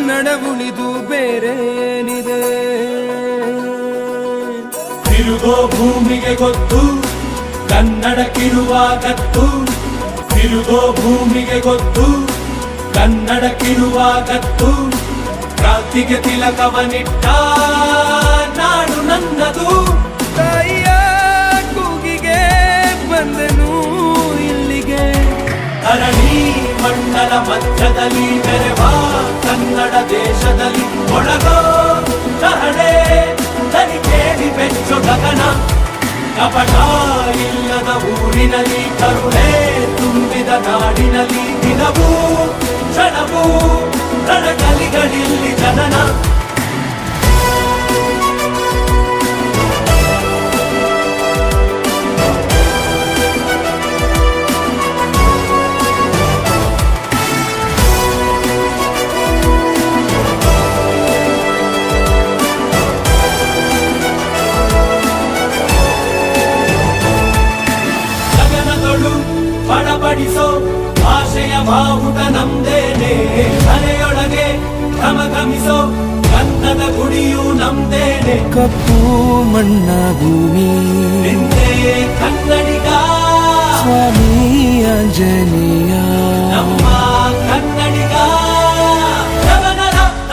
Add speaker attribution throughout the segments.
Speaker 1: ಕನ್ನಡ ಉಳಿದು ಬೇರೇನಿದೆ?
Speaker 2: ತಿರುಗೋ ಭೂಮಿಗೆ ಗೊತ್ತು ಕನ್ನಡಕ್ಕಿರುವ ಕಿರುವಾಗತ್ತು ತಿರುಗೋ ಭೂಮಿಗೆ ಗೊತ್ತು ಕನ್ನಡಕ್ಕಿರುವ ಕತ್ತು ಕ್ರಾಂತಿಗೆ ತಿಲಕವನಿಟ್ಟ ನಾಡು ನನ್ನದು.
Speaker 1: ತಾಯಿಯ ಕೂಗಿಗೆ ಬಂದನು ಇಲ್ಲಿಗೆ.
Speaker 2: ಧರಣಿ ಮಂಡಲ ಮಧ್ಯದಲ್ಲಿ ಮೆರೆವ ಕನ್ನಡ ದೇಶದಲ್ಲಿ ಒಳಗೋ ಕಹಳೆ ತನಿ ಕೇಳಿ ಬೆಚ್ಚು ಗಗನ. ಕಪಟ ಇಲ್ಲದ ಊರಿನಲ್ಲಿ, ಕರುಣೆ ತುಂಬಿದ ನಾಡಿನಲ್ಲಿ, ದಿನವೂ, ಕ್ಷಣವೂ, ರಣಕಲಿಗಳಿಲ್ಲಿ ಜನನ. ಬಡಬಡಿಸೋ ಭಾಷೆಯ ಬಾವುಟ ನಮ್ದೇನೆ. ಮನೆಯೊಳಗೆ ಘಮಘಮಿಸೋ ಗಂಧದ ಗುಡಿಯು ನಮ್ದೇನೆ.
Speaker 1: ಕಪ್ಪು ಮಣ್ಣ ಭೂಮಿ.
Speaker 2: ನಿಂದೆ ಕನ್ನಡಿಗ.
Speaker 1: ಸ್ವಾಮಿ ಆಂಜನೇಯ.
Speaker 2: ನಮ್ಮ ಕನ್ನಡಿಗ.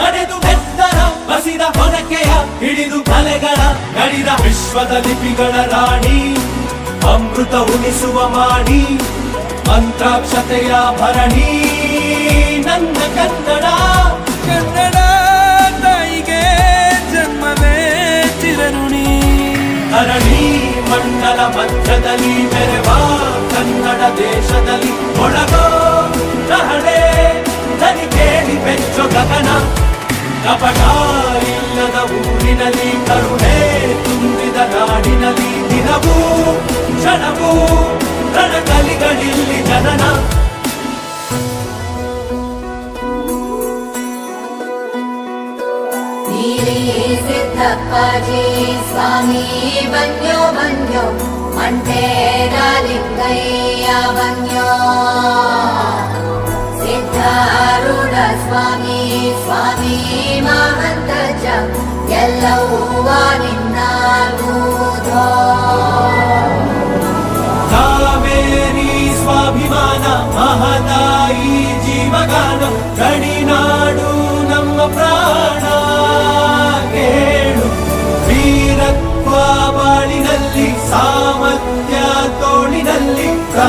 Speaker 2: ನಡೆದು ಬೆತ್ತರ ಬಸಿದ ಹೊರಕೆಯ ಹಿಡಿದು ಕಲೆಗಳ ನಡೆದ ವಿಶ್ವದ ಲಿಪಿಗಳ ರಾಣಿ. ಅಮೃತ ಉಣಿಸುವ ಮಾಡಿ ಮಂತ್ರಾಕ್ಷತೆಯ ಭರಣಿ, ನನ್ನ ಕನ್ನಡ
Speaker 1: ಕನ್ನಡ ತಾಯಿಗೆ ಜನ್ಮವೇ ಚಿರಣಿ
Speaker 2: ಧರಣಿ ಮಂಡಲ ಮಧ್ಯದಲ್ಲಿ ಮೆರೆವ ಕನ್ನಡ ದೇಶದಲ್ಲಿ ಒಳಗೋ ನಹಳೆ, ನನಿ ಕೇಳಿ ಬೆಚ್ಚು ಗಗನ. ಕಪಟ ಇಲ್ಲದ ಊರಿನಲ್ಲಿ ಕರುಣೆ ತುಂಬಿದ ನಾಡಿನಲ್ಲಿ ದಿನವೂ ಕ್ಷಣವೂ
Speaker 3: ನೀಲಿ ಸಿದ್ದಪ್ಪಾಜಿ ಸ್ವಾಮಿ ಬನ್ಯೋ ಬನ್ಯೋ ಮಂಟೇರ ಲಿಂಗಯ್ಯ ಬನ್ಯೋ ಸಿದ್ಧಾರೂಢ ಸ್ವಾಮಿ ಸ್ವಾಮಿ ಮಹಂತಜ ಎಲ್ಲವೂ ನಿನ್ನ ನೂಧೋ
Speaker 2: ಕಾವೇರಿ ಸ್ವಾಭಿಮಾನ ಮಹದಾಯಿ ಜೀವಗಾನ ಗಡಿನಾಡು ನಮ್ಮ ಪ್ರಾಣ ತೋಳಿನಲ್ಲಿ ಕಾ